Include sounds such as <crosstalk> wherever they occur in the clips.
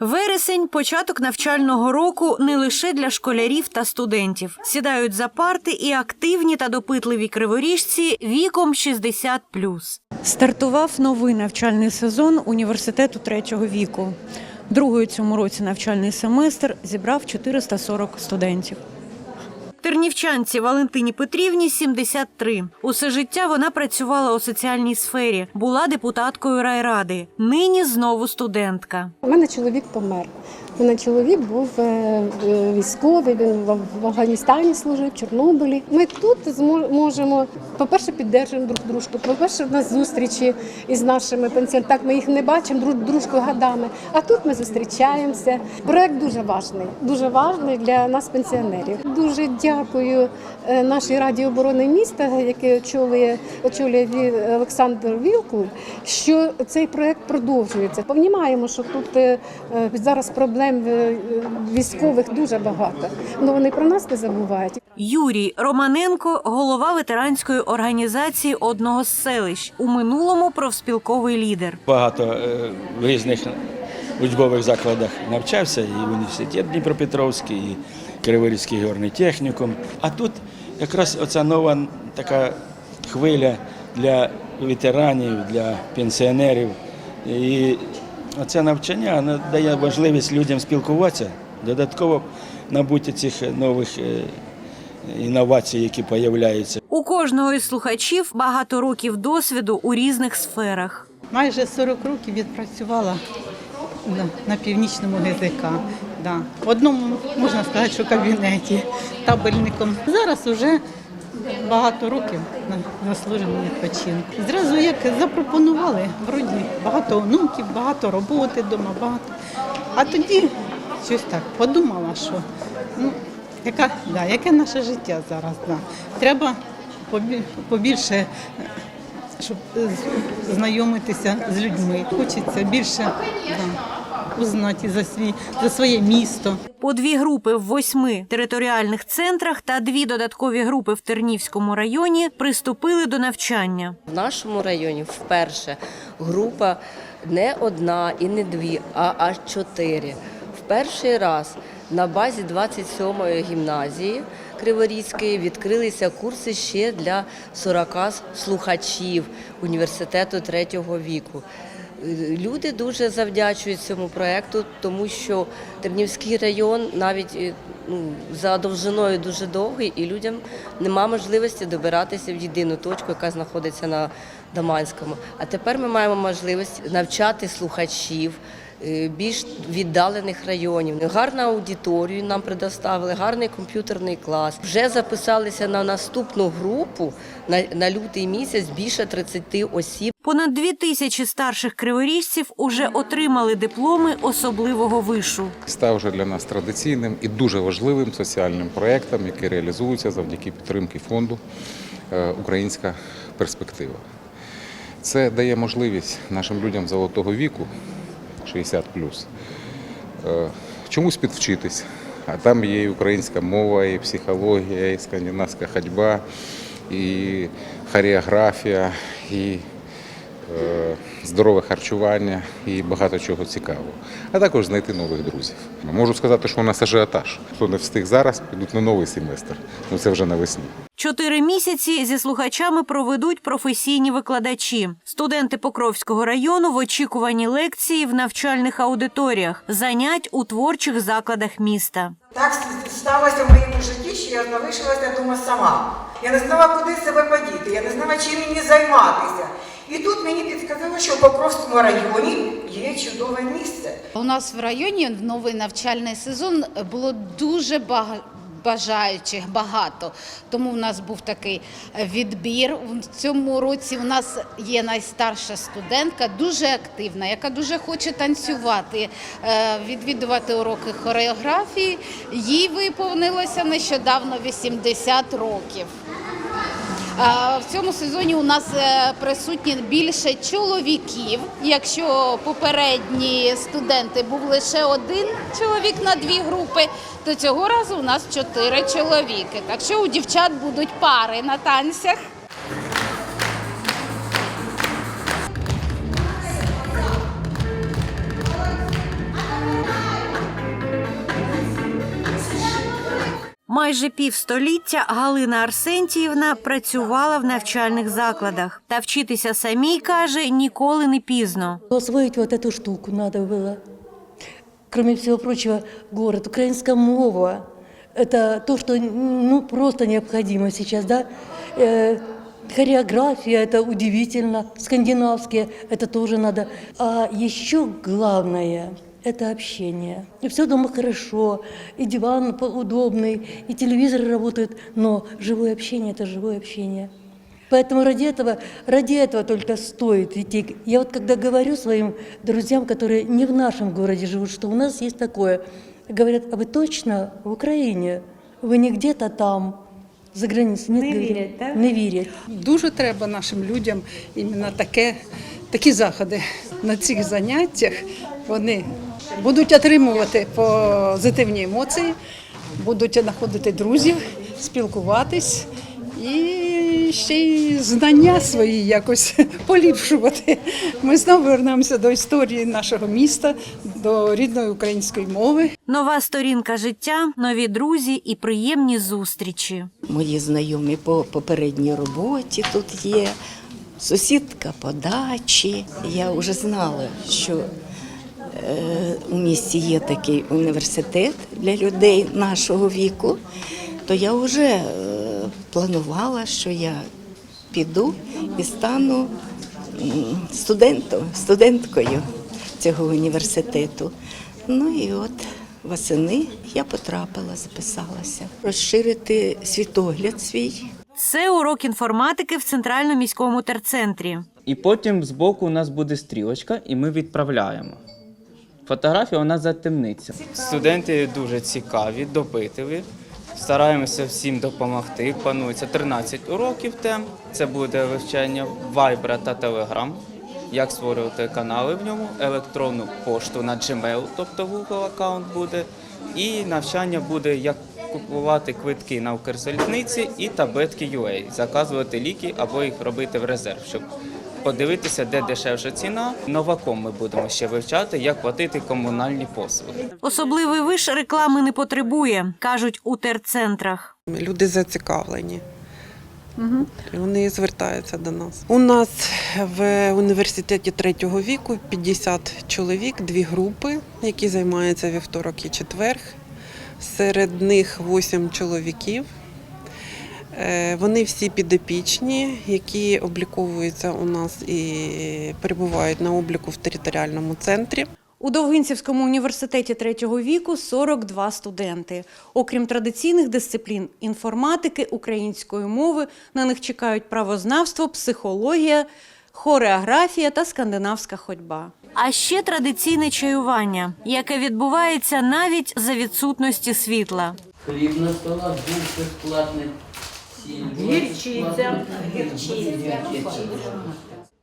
Вересень початок навчального року не лише для школярів та студентів. Сідають за парти і активні та допитливі криворіжці віком 60+. Стартував новий навчальний сезон університету третього віку. Другий цьому році навчальний семестр зібрав 440 студентів. Тернівчанці Валентині Петрівні 73. Усе життя вона працювала у соціальній сфері, була депутаткою райради. Нині знову студентка. У мене чоловік помер. Мене чоловік був е, е, військовий, він в Афганістані служив, в Чорнобилі. Ми тут можемо, по-перше, піддержуємо друг дружку. По-перше, в нас зустрічі із нашими пенсіонерами. Так, ми їх не бачимо друг дружку годами. А тут ми зустрічаємося. Проект дуже важний, дуже важний для нас, пенсіонерів. Дуже дякую е, нашій раді оборони міста, який очолює очолює Олександр Вілкул, що цей проект продовжується. Понімаємо, що тут зараз проблем е, військових дуже багато. але вони про нас не забувають. Юрій Романенко, голова ветеранської організації одного з селищ, у минулому профспілковий лідер. Багато е, в різних учбових закладах навчався, і університет Дніпропетровський, і Криворізький горний технікум. А тут якраз оця нова така хвиля для ветеранів, для пенсіонерів. І оце навчання воно дає можливість людям спілкуватися, додатково набути цих нових е, інновацій, які з'являються. У кожного із слухачів багато років досвіду у різних сферах. Майже 40 років відпрацювала на, на північному ГЗК. В одному, можна сказати, що кабінеті табельником. Зараз вже багато років на заслуженому відпочинку. Зразу як запропонували, вроді багато онуків, багато роботи вдома, багато. А тоді щось так подумала, що ну, яка, да, яке наше життя зараз. Да. Треба побі- побільше щоб знайомитися з людьми. Хочеться більше да, узнати за свій за своє місто. По дві групи в восьми територіальних центрах та дві додаткові групи в Тернівському районі приступили до навчання. В нашому районі вперше група не одна і не дві, а аж чотири. В перший раз на базі 27-ї гімназії Криворізької відкрилися курси ще для 40 слухачів університету третього віку. Люди дуже завдячують цьому проекту, тому що Тернівський район навіть е, ну, за довжиною дуже довгий, і людям нема можливості добиратися в єдину точку, яка знаходиться на Даманському. А тепер ми маємо можливість навчати слухачів. Е, Більш віддалених районів гарну аудиторію нам предоставили, гарний комп'ютерний клас. Вже записалися на наступну групу на, на лютий місяць більше 30 осіб. Понад дві тисячі старших криворіжців уже отримали дипломи особливого вишу. став вже для нас традиційним і дуже важливим соціальним проєктом, який реалізується завдяки підтримки фонду е, Українська перспектива. Це дає можливість нашим людям золотого віку 60 плюс. чомусь підвчитись. А там є і українська мова, і психологія, і скандинавська ходьба, і хореографія, і е, здорове харчування і багато чого цікавого. А також знайти нових друзів. Можу сказати, що у нас ажіотаж. Хто не встиг зараз, підуть на новий семестр. Ну це вже навесні. Чотири місяці зі слухачами проведуть професійні викладачі. Студенти Покровського району в очікуванні лекції в навчальних аудиторіях, занять у творчих закладах міста. Так сталося в моєму житті, що я залишилася вдома сама. Я не знала, куди себе подіти, я не знала, чим мені займатися. І тут мені підказали, що в Покровському районі є чудове місце. У нас в районі в новий навчальний сезон було дуже багато. Бажаючих багато, тому в нас був такий відбір. В цьому році у нас є найстарша студентка, дуже активна, яка дуже хоче танцювати, е, відвідувати уроки хореографії. Їй виповнилося нещодавно 80 років. В цьому сезоні у нас е, присутні більше чоловіків. Якщо попередні студенти був лише один чоловік на дві групи, то цього разу у нас чотири чоловіки. Так що у дівчат будуть пари на танцях. Майже півстоліття Галина Арсентіївна працювала в навчальних закладах. Та вчитися самій каже ніколи не пізно. Освоить вот эту штуку надо было. Кроме всего прочего, город, украинская мова. Это то, что ну, просто необходимо сейчас, да? Э, хореография, это удивительно. Скандинавские, это тоже надо. А еще главное – это общение. И все дома хорошо, и диван удобный, и телевизор работает, но живое общение – это живое общение. Поэтому ради этого, ради этого только стоит идти. Я вот когда говорю своим друзьям, которые не в нашем городе живут, что у нас есть такое, говорят, а вы точно в Украине? Вы не где-то там, за границей? Нет, Не говорю, вірять, так? Не вірять. Дуже треба нашим людям іменно таке, такі заходи на цих заняттях. Вони будуть отримувати позитивні емоції, будуть знаходити друзів, спілкуватись і ще й знання свої якось <laughs> поліпшувати. Ми знову вернемося до історії нашого міста, до рідної української мови. Нова сторінка життя, нові друзі і приємні зустрічі. Мої знайомі по попередній роботі тут є, сусідка по дачі. Я вже знала, що у місті є такий університет для людей нашого віку, то я вже е, планувала, що я піду і стану студентом, студенткою цього університету. Ну і от восени я потрапила, записалася. Розширити світогляд свій. Це урок інформатики в центральному міському терцентрі. І потім збоку у нас буде стрілочка, і ми відправляємо. Фотографія нас затемниться. Студенти дуже цікаві, допитливі. Стараємося всім допомогти. Планується 13 уроків тем. Це буде вивчання Viber та Telegram, як створювати канали в ньому, електронну пошту на Gmail, тобто Google аккаунт буде, і навчання буде, як купувати квитки на Укрзалізниці і таблетки UA, заказувати ліки або їх робити в резерв, щоб подивитися, де дешевша ціна. Новаком ми будемо ще вивчати, як платити комунальні послуги. Особливий виш реклами не потребує, кажуть у терцентрах. Люди зацікавлені. І Вони звертаються до нас. У нас в університеті третього віку 50 чоловік, дві групи, які займаються вівторок і четверг. Серед них 8 чоловіків. Е, Вони всі підопічні, які обліковуються у нас і перебувають на обліку в територіальному центрі. У Довгинцівському університеті третього віку 42 студенти. Окрім традиційних дисциплін інформатики, української мови, на них чекають правознавство, психологія, хореографія та скандинавська ходьба. А ще традиційне чаювання, яке відбувається навіть за відсутності світла. Хліб на столах був безплатний. Гірчиця. Гірчиця.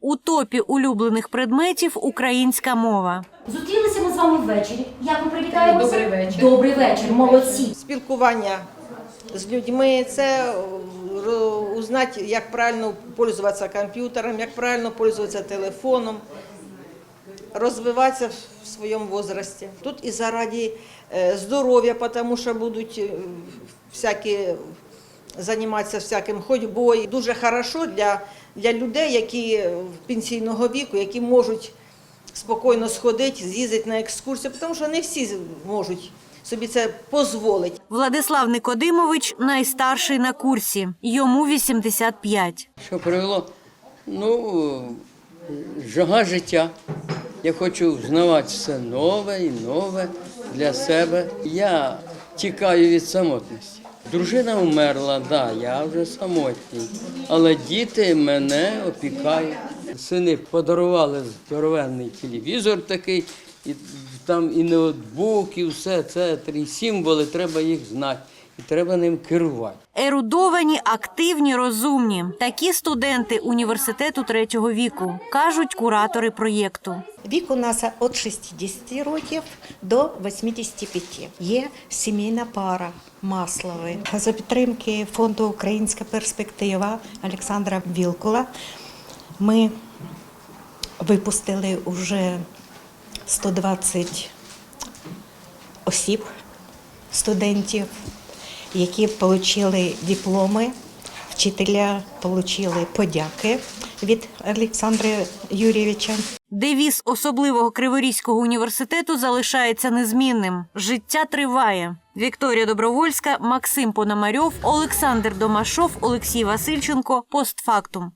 У топі улюблених предметів українська мова. Зустрілися ми з вами ввечері. Як ми привітаємося? Добрий вечір. Добрий вечір, молодці. Спілкування з людьми це е, узнати, як правильно пользуватися комп'ютером, як правильно пользуватися телефоном, розвиватися в своєму возрасті. Тут і заради е, здоров'я, тому що будуть е, всякі займатися всяким ходьбою. Дуже хорошо для, для людей, які пенсійного віку, які можуть спокійно сходити, з'їздити на екскурсію, тому що не всі можуть собі це дозволити. Владислав Никодимович найстарший на курсі. Йому 85. Що привело? Ну, жага життя. Я хочу знавати все нове і нове для себе. Я тікаю від самотності. Дружина вмерла, да, я вже самотній. Але діти мене опікають. Сини подарували здоровенний телевізор такий, і там і ноутбук, і все це три символи, треба їх знати. І треба ним керувати. Ерудовані, активні, розумні. Такі студенти університету третього віку, кажуть куратори проєкту. Вік у нас від 60 років до 85. Є сімейна пара Маслови. За підтримки фонду Українська перспектива Олександра Вілкула ми випустили вже 120 осіб, студентів. Які отримали дипломи. Вчителя отримали подяки від Олександра Юрійовича. Девіз особливого Криворізького університету залишається незмінним. Життя триває. Вікторія Добровольська, Максим Пономарьов, Олександр Домашов, Олексій Васильченко. Постфактум.